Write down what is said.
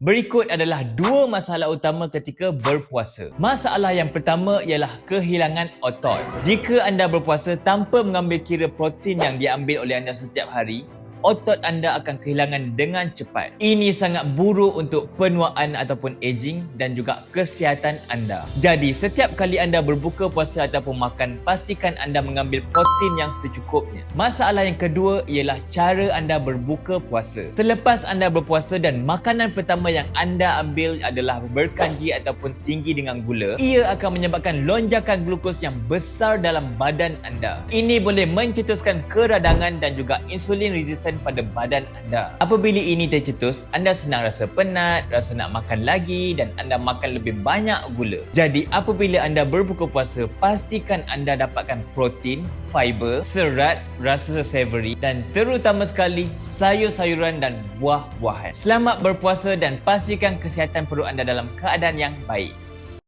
Berikut adalah dua masalah utama ketika berpuasa. Masalah yang pertama ialah kehilangan otot. Jika anda berpuasa tanpa mengambil kira protein yang diambil oleh anda setiap hari, otot anda akan kehilangan dengan cepat. Ini sangat buruk untuk penuaan ataupun aging dan juga kesihatan anda. Jadi, setiap kali anda berbuka puasa ataupun makan, pastikan anda mengambil protein yang secukupnya. Masalah yang kedua ialah cara anda berbuka puasa. Selepas anda berpuasa dan makanan pertama yang anda ambil adalah berkanji ataupun tinggi dengan gula, ia akan menyebabkan lonjakan glukos yang besar dalam badan anda. Ini boleh mencetuskan keradangan dan juga insulin resistant kesihatan pada badan anda. Apabila ini tercetus, anda senang rasa penat, rasa nak makan lagi dan anda makan lebih banyak gula. Jadi apabila anda berbuka puasa, pastikan anda dapatkan protein, fiber, serat, rasa savory dan terutama sekali sayur-sayuran dan buah-buahan. Selamat berpuasa dan pastikan kesihatan perut anda dalam keadaan yang baik.